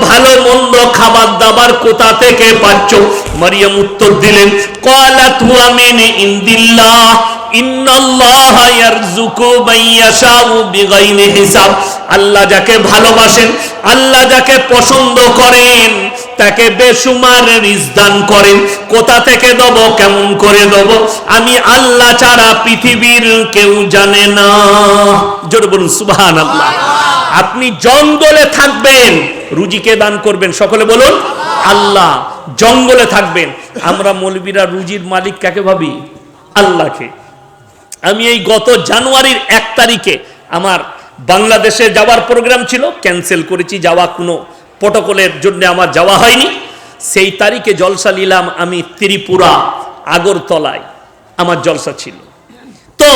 ভালো মন্দ খাবার দাবার কোথা থেকে পাচ্ছ? মারিয়াম উত্তর দিলেন, কালাত হুয়া মিন ইনদিল্লাহ আল্লাহ যাকে ভালোবাসেন, আল্লাহ যাকে পছন্দ করেন, তাকে বেসুমার রিজদান করেন। কোথা থেকে দেব, কেমন করে দেব, আমি আল্লাহ ছাড়া পৃথিবীর কেউ জানে না। জোরে বলুন, সুবহানাল্লাহ। আপনি জঙ্গলে থাকবেন। রুজিকে দান করবেন? সকলে বলুন, আল্লাহ জঙ্গলে থাকবেন। আমরা মৌলবীরা রুজির মালিক কাকে ভাবি? আল্লাহকে। আমি এই গত জানুয়ারির এক তারিখে আমার বাংলাদেশে যাওয়ার প্রোগ্রাম ছিল, ক্যান্সেল করেছি, যাওয়া কোনো প্রটোকলের জন্য আমার যাওয়া হয়নি। সেই তারিখে জলসা নিলাম আমি ত্রিপুরা, আগরতলায়। আমার জলসা ছিল। তো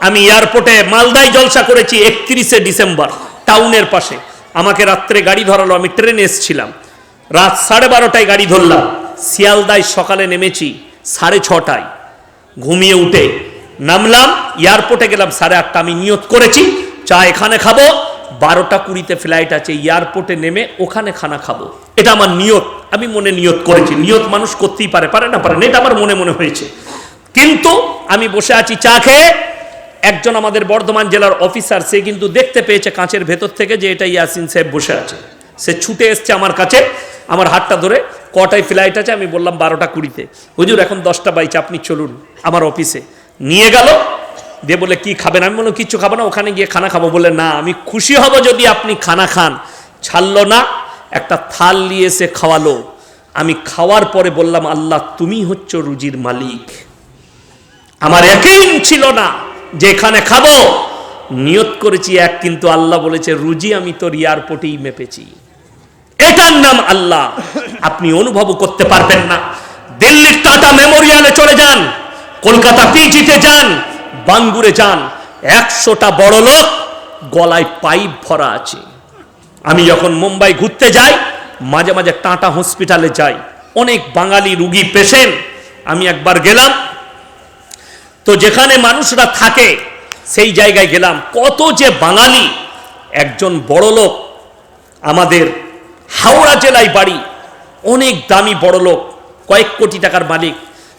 আমি এয়ারপোর্টে মালদায় জলসা করেছি একত্রিশে ডিসেম্বর। টাউনের পাশে। আমাকে রাত্রে গাড়ি ধরালো, আমি ট্রেনে এসেছিলাম। রাত সাড়ে বারোটায় গাড়ি ধরলাম। শিয়ালদায় সকালে নেমেছি সাড়ে ছটায়। ঘুমিয়ে উঠে নামলাম, এয়ারপোর্টে গেলাম সাড়ে আটটা। আমি নিয়ত করেছি, চা এখানে খাব, বারোটা কুড়িতে ফ্লাইট আছে, এয়ারপোর্টে নেমে ওখানে খানা খাব। এটা আমার নিয়ত, আমি মনে নিয়ত করেছি। নিয়ত মানুষ করতেই পারে পারে না পারে না, এটা আমার মনে মনে হয়েছে। কিন্তু আমি বসে আছি চা খেয়ে একজন আমাদের বর্ধমান জেলার অফিসার, সে কিন্তু দেখতে পেয়েছে কাঁচের ভেতর থেকে যে এটা ইয়াসিন সাহেব বসে আছে। সে ছুটে এসছে আমার কাছে, আমার হাতটা ধরে, কটায় ফ্লাইট আছে আমি বললাম বারোটা কুড়িতে। হুজুর, এখন দশটা বাইছে আপনি চলুন আমার অফিসে নিয়ে গেল, দিয়ে বলে কি খাবেন? আমি বললাম, কিচ্ছু খাব না, ওখানে গিয়ে খানা খাব। বলে না, আমি খুশি হব যদি আপনি খানা খান। ছাড়লো না, একটা থাল নিয়ে এসে খাওয়ালো। আমি খাওয়ার পরে বললাম, আল্লাহ, তুমি হচ্ছ রুজির মালিক। আমার একই ছিল না। যে এখানে খাব, নিয়ত করেছি এক, কিন্তু আল্লাহ বলেছে, রুজি আমি তোর এয়ারপোর্টেই মেপেছি। এটার নাম আল্লাহ। আপনি অনুভব করতে পারবেন না। দিল্লির টাটা মেমোরিয়ালে চলে যান, কলকাতা পিজিতে যান, বাঙ্গুরে যান। একশোটা বড় লোক গলায় পাইপ ভরা আছে। আমি যখন মুম্বাই ঘুরতে যাই, মাঝে মাঝে টাটা হসপিটালে যাই। অনেক বাঙালি রুগী পেশেন্ট, আমি একবার গেলাম তো যেখানে মানুষরা থাকে, সেই জায়গায় গেলাম। কত যে বাঙালি, একজন বড় লোক, আমাদের হাওড়া জেলায় বাড়ি, অনেক দামি বড় লোক, কয়েক কোটি টাকার মালিক,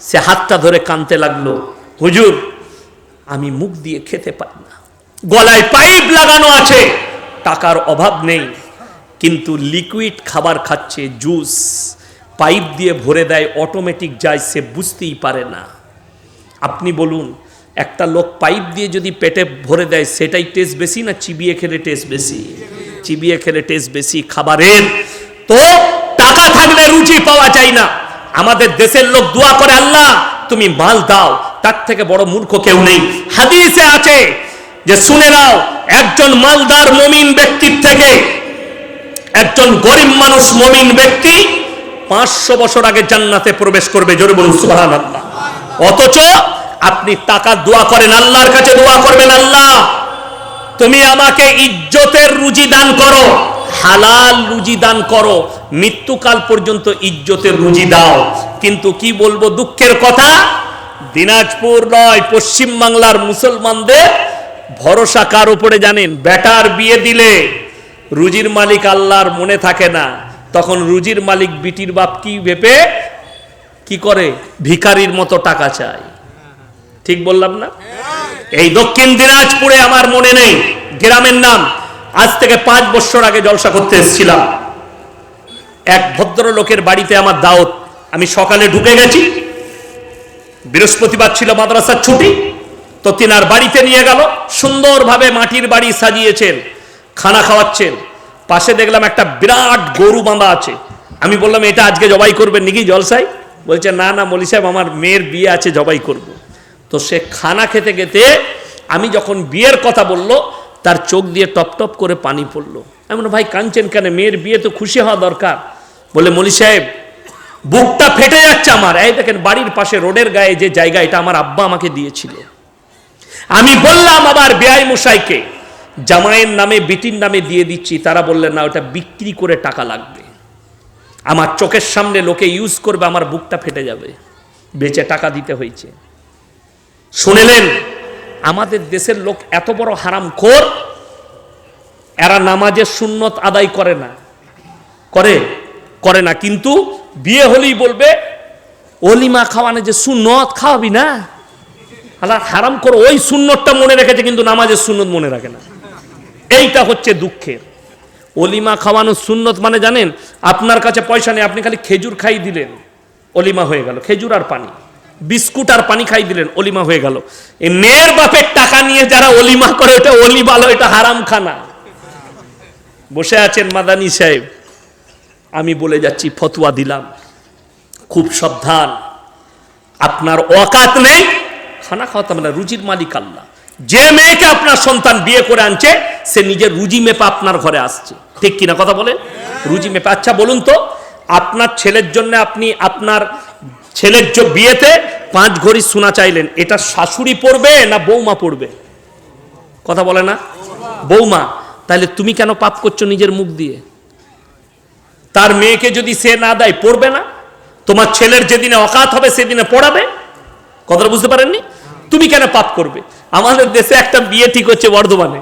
সে হাতটা ধরে কানতে লাগল, হুজুর, আমি মুখ দিয়ে খেতে পারি না। গলায় পাইপ লাগানো আছে, টাকার অভাব নেই, কিন্তু লিকুইড খাবার খাচ্ছে জুস, পাইপ দিয়ে ভরে দেয়, অটোমেটিক যায়, সে বুঝতেই পারে না। আপনি বলুন, একটা লোক পাইপ দিয়ে যদি পেটে ভরে দেয়, সেটাই টেস্ট বেশি না চিবিয়ে খেলে টেস্ট বেশি? চিবিয়ে খেলে টেস্ট বেশি খাবারের। তো টাকা থাকলে রুচি পাওয়া যায় না। আমাদের দেশের লোক দোয়া করে, আল্লাহ, তুমি মাল দাও। তার থেকে বড় মূর্খ কেউ নেই। হাদিসে আছে যে, শুনে নাও, একজন মালদার মমিন ব্যক্তির থেকে একজন গরিব মানুষ মমিন ব্যক্তি পাঁচশো বছর আগে জান্নাতে প্রবেশ করবে। জোরে বলুন সুবাহ অথচ আপনি টাকা দোয়া করেন, আল্লাহর কাছে দোয়া করবেন, আল্লাহ, তুমি আমাকে ইজ্জতের রুজি দান করো, হালাল রুজি দান করো, মৃত্যুকাল পর্যন্ত ইজ্জতের রুজি দাও। কিন্তু কি বলব দুঃখের কথা? দিনাজপুর নয়, পশ্চিম বাংলার মুসলমানদের ভরসা কার উপরে জানেন? বেটার বিয়ে দিলে রুজির মালিক আল্লাহর মনে থাকে না। তখন রুজির মালিক বিটির বাপ কি ভেবে কি করে? ভিখারির মতো টাকা চায় ঠিক বললাম না? এই দক্ষিণ দিনাজপুরে আমার মনে নেই, গ্রামের নাম। আজ থেকে পাঁচ বছর আগে জলসা করতে এসেছিলাম। এক ভদ্রলোকের বাড়িতে আমার দাওয়াত আমি সকালে ঢুকে গেছি। বৃহস্পতিবার ছিল মাদ্রাসার ছুটি। তো তিনার বাড়িতে নিয়ে গেল। সুন্দরভাবে মাটির বাড়ি সাজিয়েছেন, খানা খাওয়াচ্ছেন। পাশে দেখলাম একটা বিরাট গরু বাঁধা আছে। আমি বললাম, এটা আজকে জবাই করবেন নাকি জলসাই বলছে, না না, মলি সাহেব, আমার মেয়ের বিয়ে আছে, জবাই করব। তো সে খানা খেতে খেতে আমি যখন বিয়ের কথা বলল, তার চোখ দিয়ে টপ টপ করে পানি পড়ল। এমন ভাই, কাঁদছেন কেন? মেয়ের বিয়ে তো খুশি হওয়া দরকার। বলে, মলি সাহেব, বুকটা ফেটে যাচ্ছে আমার। এই দেখেন, বাড়ির পাশে, রোডের গায়ে যে জায়গা, এটা আমার আব্বা আমাকে দিয়েছিল। আমি বললাম আবার বেআই মশাইকে, জামাইয়ের নামে, বিটির নামে দিয়ে দিচ্ছি। তারা বললেন, না, ওটা বিক্রি করে টাকা লাগবে। আমার চোখের সামনে লোকে ইউজ করবে, আমার বুকটা ফেটে যাবে। বেচে টাকা দিতে হয়েছে। শুনেলেন? আমাদের দেশের লোক এত বড় হারাম খোর এরা নামাজের সুন্নত আদায় করে না। করে? করে না। কিন্তু বিয়ে হলেই বলবে, অলিমা খাওয়ানো যে সুন্নত খাওয়াবি না? আল্লাহ হারাম করো ওই সুন্নতটা মনে রেখেছে, কিন্তু নামাজের সুন্নত মনে রাখে না। এইটা হচ্ছে দুঃখের। অলিমা খাওয়ানো সুন্নত মানে জানেন, আপনার কাছে পয়সা নেই, আপনি খালি খেজুর খাই দিলেন। অলিমা হয়ে গেল। খেজুর আর পানি। বিস্কুট আর পানি খাই দিলেন, অলিমা হয়ে গেল। এই মেয়ের বাপের টাকা নিয়ে যারা অলিমা করে, ওটা অলি ভালো এটা হারাম খানা বসে আছেন মাদানি সাহেব। আমি বলে যাচ্ছি, ফতুয়া দিলাম। খুব সাবধান। আপনার অকাত নেই। খানা খাওয়াতে হবে না, রুজির মালিক আল্লাহ। যে মেয়েকে আপনার সন্তান বিয়ে করে আনছে, সে নিজের রুজি মেপা আপনার ঘরে আসছে। ঠিক কিনা কথা বলেন রুজি মেপে। আচ্ছা বলুন তো, আপনার ছেলের জন্য আপনি আপনার ছেলের বিয়েতে পাঁচ ঘড়ি সোনা চাইলেন। এটা শাশুড়ি পড়বে না বৌমা পড়বে কথা বলে না? বৌমা, তাহলে তুমি কেন পাপ করছ নিজের মুখ দিয়ে? তার মেয়েকে যদি সে না দেয় পড়বে না? তোমার ছেলের যেদিনে অকাত হবে, সেদিনে পড়াবে? কথাটা বুঝতে পারেননি? তুমি কেন পাপ করবে? আমাদের দেশে একটা বিয়ে ঠিক হচ্ছে বর্ধমানে।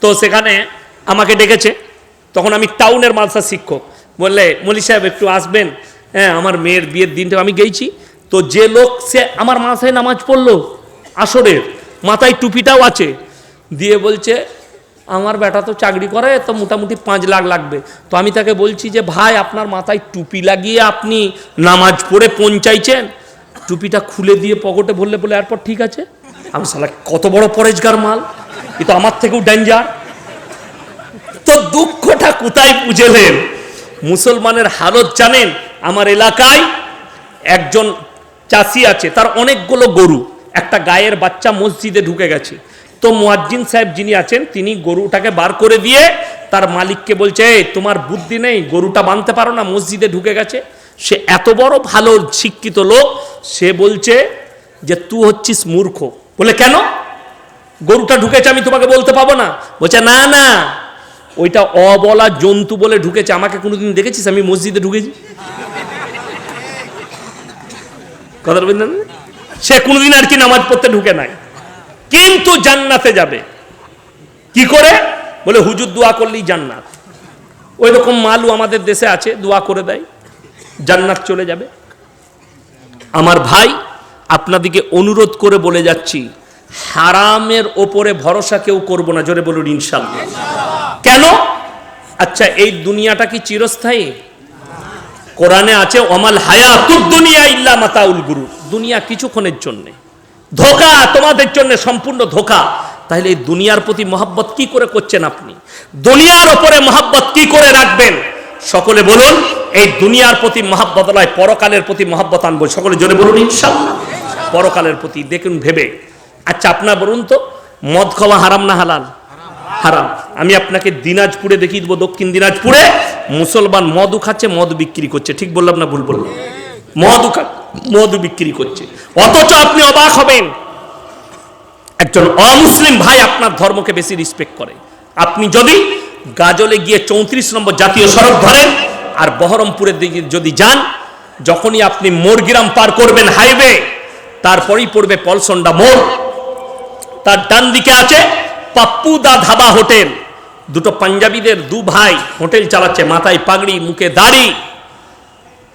তো সেখানে আমাকে ডেকেছে। তখন আমি টাউনের মালসা শিক্ষক। বললে মলি সাহেব, একটু আসবেন? হ্যাঁ আমার মেয়ের বিয়ের দিনটা আমি গেছি তো যে লোক, সে আমার মাথায় নামাজ পড়ল, আসরের, মাথায় টুপিটাও আছে। দিয়ে বলছে, আমার বেটা তো চাকরি করে, তো মোটামুটি পাঁচ লাখ লাগবে। তো আমি তাকে বলছি যে, ভাই, আপনার মাথায় টুপি লাগিয়ে আপনি নামাজ পড়ে পৌঁছাইছেন? টুপিটা খুলে দিয়ে পকেটে ভরলে বলে, এরপর ঠিক আছে। আমি সালা কত বড় পরেজগার মাল? এ তো আমার থেকেও ডেঞ্জার তো দুঃখটা কোথায় বুঝেলেন? মুসলমানের হালত জানেন আমার এলাকায় একজন চাষি আছে তার অনেকগুলো গরু একটা গায়ের বাচ্চা মসজিদে ঢুকে গেছে। তো মুয়াজ্জিন সাহেব যিনি আছেন তিনি গরুটাকে বার করে দিয়ে তার মালিককে বলছে "এই, তোমার বুদ্ধি নেই গরুটা বাঁধতে পারো না মসজিদে ঢুকে গেছে। সে এত বড় ভালো শিক্ষিত লোক সে বলছে যে তুই হচ্ছিস মূর্খ। বলে কেন? গরুটা ঢুকেছে আমি তোমাকে বলতে পাবো না। বলছে না না। ওইটা অবলা জন্তু বলে ঢুকেছে। আমাকে কোনোদিন দেখেছিস? আমি মসজিদে ঢুকেছি। কথা বললেন না? সে কোনোদিন আর কি নামাজ পড়তে ঢুকে নাই। কিন্তু জান্নাতে যাবে। কি করে? বলে, হুজুর, দোয়া করলেই জান্নাত। ওই রকম মালু আমাদের দেশে আছে, দোয়া করে দেয়। জান্নাত চলে যাবে। আমার ভাই, আপনাদিকে অনুরোধ করে বলে যাচ্ছি হারামের ওপরে ভরসা কেউ করব না, জোরে বলুন ইনশাল্লাহ কেন? আচ্ছা এই দুনিয়াটা কি চিরস্থায়ী? কোরআনে আছে অমাল হায়াতুদ দুনিয়া ইল্লা মাতাউল গুরু দুনিয়া কিছুক্ষণের জন্যে। ধোকা তোমাদের জন্য, সম্পূর্ণ ধোকা। তাহলে এই দুনিয়ার প্রতি মহাব্বত কি করে করছেন আপনি? দুনিয়ার ওপরে মহাব্বত কি করে রাখবেন? সকলে বলুন, এই দুনিয়ার প্রতি মহাব্বত নয়, পরকালের প্রতি মহাব্বত আনব। সকলে জোরে বলুন ইনশাল্লাহ পরকালের প্রতি, দেখুন ভেবে। আচ্ছা আপনার বলুন তো, মদ খাওয়া হারাম না হালাল? হারাম। আমি আপনাকে দিনাজপুরে দেখিয়ে দেবো, দক্ষিণ দিনাজপুরে মুসলমান মদু খাচ্ছে, মদ বিক্রি করছে। ঠিক বললাম না ভুল বললাম? মদু মধু বিক্রি করছে। অথচ আপনি অবাক হবেন। একজন অমুসলিম ভাই আপনার ধর্মকে বেশি রিসপেক্ট করে। আপনি যদি গাজলে গিয়ে চৌত্রিশ নম্বর জাতীয় সড়ক ধরেন আর বহরমপুরের দিকে যদি যান, যখনই আপনি মোরগ্রাম পার করবেন হাইওয়ে, তারপরেই পড়বে পলসন্ডা মোড়। তার ডান দিকে আছে পাপ্পুদা ধাবা হোটেল। দুটো পাঞ্জাবিদের দু ভাই হোটেল চালাচ্ছে, মাথায় পাগড়ি, মুখে দাড়ি।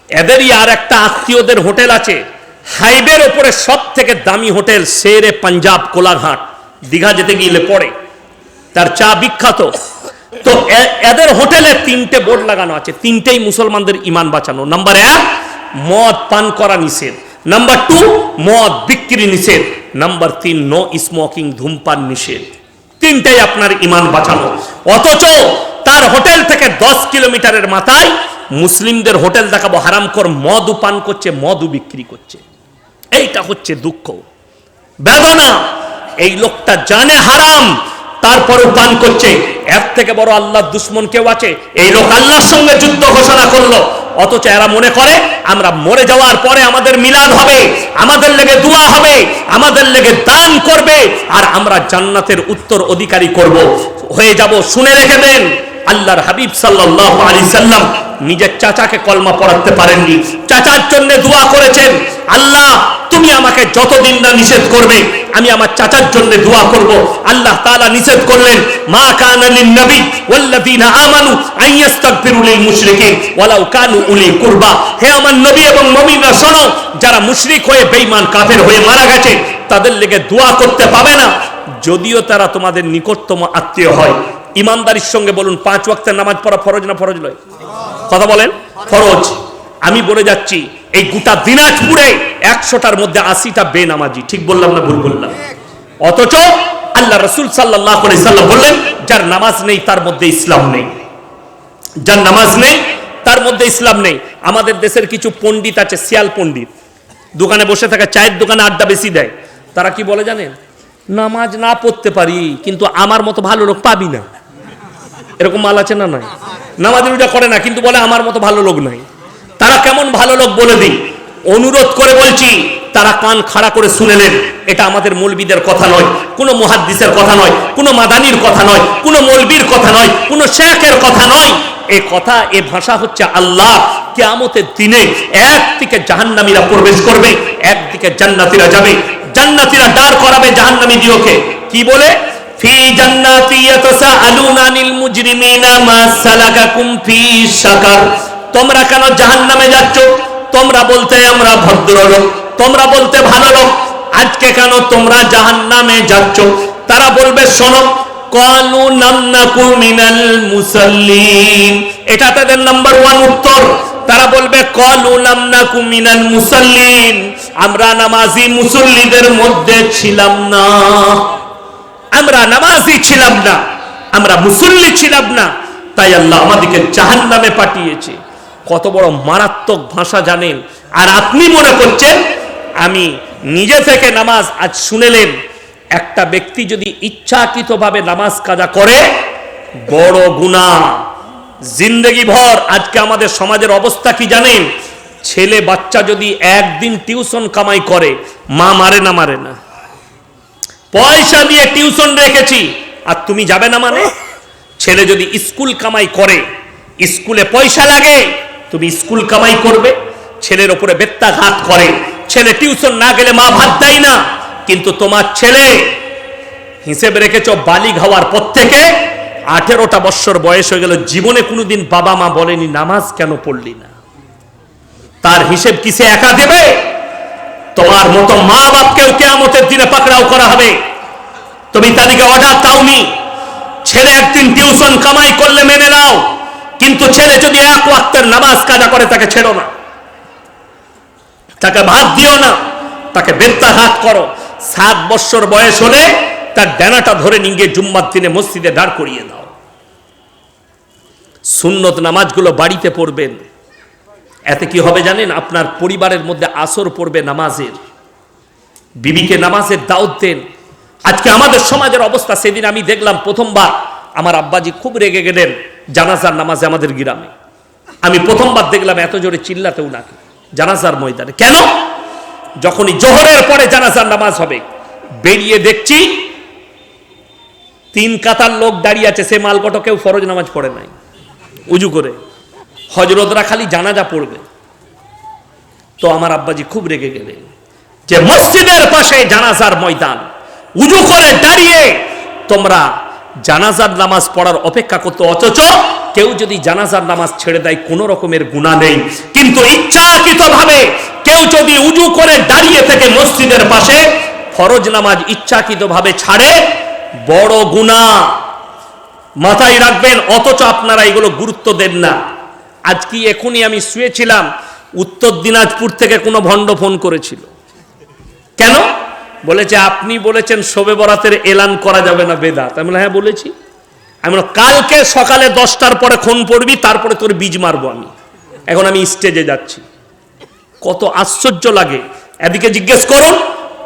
এদেরই আর একটা আত্মীয়দের হোটেল আছে। হাইওয়ের ওপরে সব থেকে দামি হোটেল শেরে পাঞ্জাব কোলাঘাট। দীঘা যেতে গেলে পড়ে। তার চা বিখ্যাত। তো এদের হোটেলে তিনটে বোর্ড লাগানো আছে। তিনটেই মুসলমানদের ইমান বাঁচানো। নাম্বার এক, মদ পান করা নিষেধ। নাম্বার টু মদ বিক্রি নিষেধ। নাম্বার তিন নো স্মোকিং ধূমপান নিষেধ। তিনটেই আপনার ইমান বাঁচানো। অথচ তার হোটেল থেকে দশ কিলোমিটারের মাথায় মুসলিমদের হোটেল দেখাবো হারামকর মদু পান করছে মদু বিক্রি করছে। এইটা হচ্ছে দুঃখ। বেদনা, এই লোকটা জানে হারাম তারপরেও পান করছে। এর থেকে বড় আল্লাহ দুশ্মন কেউ আছে? এই লোক আল্লাহর সঙ্গে যুদ্ধ ঘোষণা করল। অথচ এরা মনে করে, আমরা মরে যাওয়ার পরে আমাদের মিলাদ হবে, আমাদের লেগে দোয়া হবে, আমাদের লেগে দান করবে, আর আমরা জান্নাতের উত্তর অধিকারী করব। হয়ে যাব, শুনে রেখে দেন। আল্লাহর হাবিব সাল্লাল্লাহু আলাইহি সাল্লাম নিজের চাচাকে কলমা পড়াতে পারেননি। চাচার জন্য দোয়া করেছেন, আল্লাহ, তুমি আমাকে যতদিন না নিষেধ করবে, আমি আমার চাচার জন্য দোয়া করব। আল্লাহ তাআলা নিষেধ করলেন, মা কানা লিন নবী ওয়াল্লাযিনা আমানু আন ইস্তাগফিরু লিল মুশরিকিন, ওয়ালাউ কানু উলি কুরবা। হে আমার নবী এবং মুমিনরা, শোনো, যারা মুশরিক হয়ে বেঈমান, কাফের হয়ে মারা গেছে, তাদের লেগে দোয়া করতে পাবে না, যদিও তারা তোমাদের নিকটতম আত্মীয় হয়। ইমানদারির সঙ্গে বলুন, পাঁচ ওয়াক্তের নামাজ পড়া ফরজ না ফরজ নয়? কথা বলেন, ফরজ। আমি বলে যাচ্ছি, এই গোটা দিনাজপুরে একশোটার মধ্যে আশিটা বেনামাজি। ঠিক বললাম না ভুল বললাম? অথচ আল্লাহ রসুল সাল্লাহ বললেন, যার নামাজ নেই, তার মধ্যে ইসলাম নেই। যার নামাজ নেই, তার মধ্যে ইসলাম নেই। আমাদের দেশের কিছু পণ্ডিত আছে, শিয়াল পণ্ডিত। দোকানে বসে থাকা, চায়ের দোকানে আড্ডা বেশি দেয়। তারা কি বলে জানেন? নামাজ না পড়তে পারি, কিন্তু আমার মতো ভালো লোক পাবি না। এরকম মাল আছে না নাই? নামাজ রোজা করে না, কিন্তু বলে আমার মতো ভালো লোক নাই। তারা কেমন ভালো লোক বলে দিই? অনুরোধ করে বলছি, তারা কান খাড়া করে শুনেলেন এটা আমাদের মৌলবীদের কথা নয়, কোনো মুহাদ্দিসের কথা নয়, কোনো মাদানির কথা নয়, কোনো মৌলবীর কথা নয়, কোনো শেখের কথা নয়। এ কথা, এ ভাষা হচ্ছে আল্লাহ। কেয়ামতের দিনে একদিকে জাহান্নামীরা প্রবেশ করবে, একদিকে জান্নাতীরা যাবে। জান্নাতীরা দাঁড় করাবে জাহান্নামী দিওকে কি বলে? ইয়াতাসাআলুনা আনিল মুজরিমিনা মা সালাকাকুম ফি সাকার তোমরা কেন জাহান্নামে যাচ্ছ? তোমরা বলতে আমরা ভদ্রলোক তোমরা বলতে ভালো লোক। আজকে কেন তোমরা জাহান্নামে যাচ্ছ? তারা বলবে, শোনো মিনাল মুসাল্লিন। এটা তাদের নাম্বার ওয়ান উত্তর। তারা বলবে, কলু নান্নাকু মিনাল মুসাল্লিন। আমরা নামাজি মুসল্লিদের মধ্যে ছিলাম না। আমরা নামাজি ছিলাম না, আমরা মুসল্লি ছিলাম না, তাই আল্লাহ আমাদেরকে জাহান নামে পাঠিয়েছে। কত বড় মারাত্মক ভাষা জানেন। আর আপনি মনে করছেন, আমি নিজে থেকে নামাজ আজ শুনেলেন, একটা ব্যক্তি যদি ইচ্ছাকৃতভাবে নামাজ কাজা করে, বড় গুণা জিন্দগি ভর, আজকে আমাদের সমাজের অবস্থা কি জানেন? ছেলে বাচ্চা যদি একদিন টিউশন কামাই করে, মা মারে না মারে না? পয়সা দিয়ে টিউশন রেখেছি। আর তুমি যাবে না মানে? ছেলে যদি স্কুল কামাই করে, স্কুলে পয়সা লাগে, তুমি স্কুল কামাই করবে। ছেলের ওপরে বেত্তাঘাত করে। ছেলে টিউশন না গেলে মা ভাত দেয় না। কিন্তু তোমার ছেলে হিসেবে রেখেছ বালিগ হওয়ার পর থেকে আঠেরোটা বৎসর বয়স হয়ে গেল, জীবনে কোনোদিন বাবা মা বলেনি, নামাজ কেন পড়লি না? তার হিসেব কিসে একা দেবে? তোমার মতো মা বাপকেও কেয়ামতের দিনে পাকড়াও করা হবে। তুমি তাদেরকে অর্ডার দাওনি। ছেলে একদিন টিউশন কামাই করলে মেনে নাও। কিন্তু ছেলে যদি এক ওয়াক্তের নামাজ কাজা করে, তাকে ছেড়ো না। তাকে ভাত দিও না। তাকে বেত্তা হাত করো। সাত বৎসর বয়স হলে তার ডানাটা ধরে নিয়ে জুম্মার দিনে মসজিদে দাঁড় করিয়ে দাও। সুন্নত নামাজগুলো বাড়িতে পড়বেন। এতে কি হবে জানেন? আপনার পরিবারের মধ্যে আসর পড়বে নামাজের। বিবিকে নামাজের দাওয়াত দেন। আজকে আমাদের সমাজের অবস্থা সেদিন আমি দেখলাম প্রথমবার। আমার আব্বাজি খুব রেগে গেলেন জানাজার নামাজে আমাদের গ্রামে। আমি প্রথমবার দেখলাম এত জোরে চিল্লাতেও নাকি জানাজার ময়দানে। কেন? যখনই জোহরের পরে জানাজার নামাজ হবে, বেরিয়ে দেখছি তিন কাতার লোক দাঁড়িয়ে আছে। সে মালকটো কেউ ফরজ নামাজ পড়ে নাই। উজু করে। হজরতরা খালি জানাজা পড়বে। তো আমার আব্বাজি খুব রেগে গেলেন যে মসজিদের পাশে জানাজার ময়দান, উজু করে দাঁড়িয়ে তোমরা জানাজার নামাজ পড়ার অপেক্ষা করতে, অথচ কেউ যদি জানাজার নামাজ ছেড়ে দেয়, কোনো রকমের গুণা নেই। কিন্তু ইচ্ছাকৃত ভাবে কেউ যদি উজু করে দাঁড়িয়ে থেকে মসজিদের পাশে ফরজ নামাজ ইচ্ছাকৃত ভাবে ছাড়ে, বড় গুণা মাথায় রাখবেন, অথচ আপনারা এগুলো গুরুত্ব দেন না। আজকে এখনই আমি শুয়েছিলাম উত্তর দিনাজপুর থেকে কোনো ভণ্ড ফোন করেছিল। কেন? বলেছে আপনি বলেছেন শোবে বরাতের এলান করা যাবে না বেদাত আমি বললাম, হ্যাঁ বলেছি। আমি কালকে সকালে দশটার পরে খুন পড়বি তারপরে তোর বীজ মারবো আমি। এখন আমি স্টেজে যাচ্ছি। কত আশ্চর্য লাগে। এদিকে জিজ্ঞেস করুন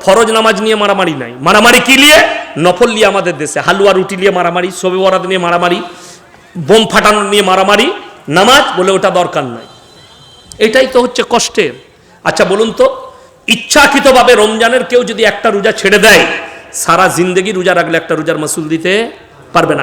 ফরজ নামাজ নিয়ে মারামারি নাই। মারামারি কি নিয়ে? নফল নিয়ে আমাদের দেশে। হালুয়া রুটি নিয়ে মারামারি শোবে বরাত নিয়ে মারামারি বোম ফাটানো নিয়ে মারামারি নামাজ বলে ওটা দরকার নাই এটাই তো হচ্ছে কষ্টের। আচ্ছা বলুন তো, ইচ্ছাকৃতভাবে রমজানের কেউ যদি একটা রোজা ছেড়ে দেয়, সারা জিন্দগি রোজা রাখলে একটা রোজার মাসুল দিতে পারবে না।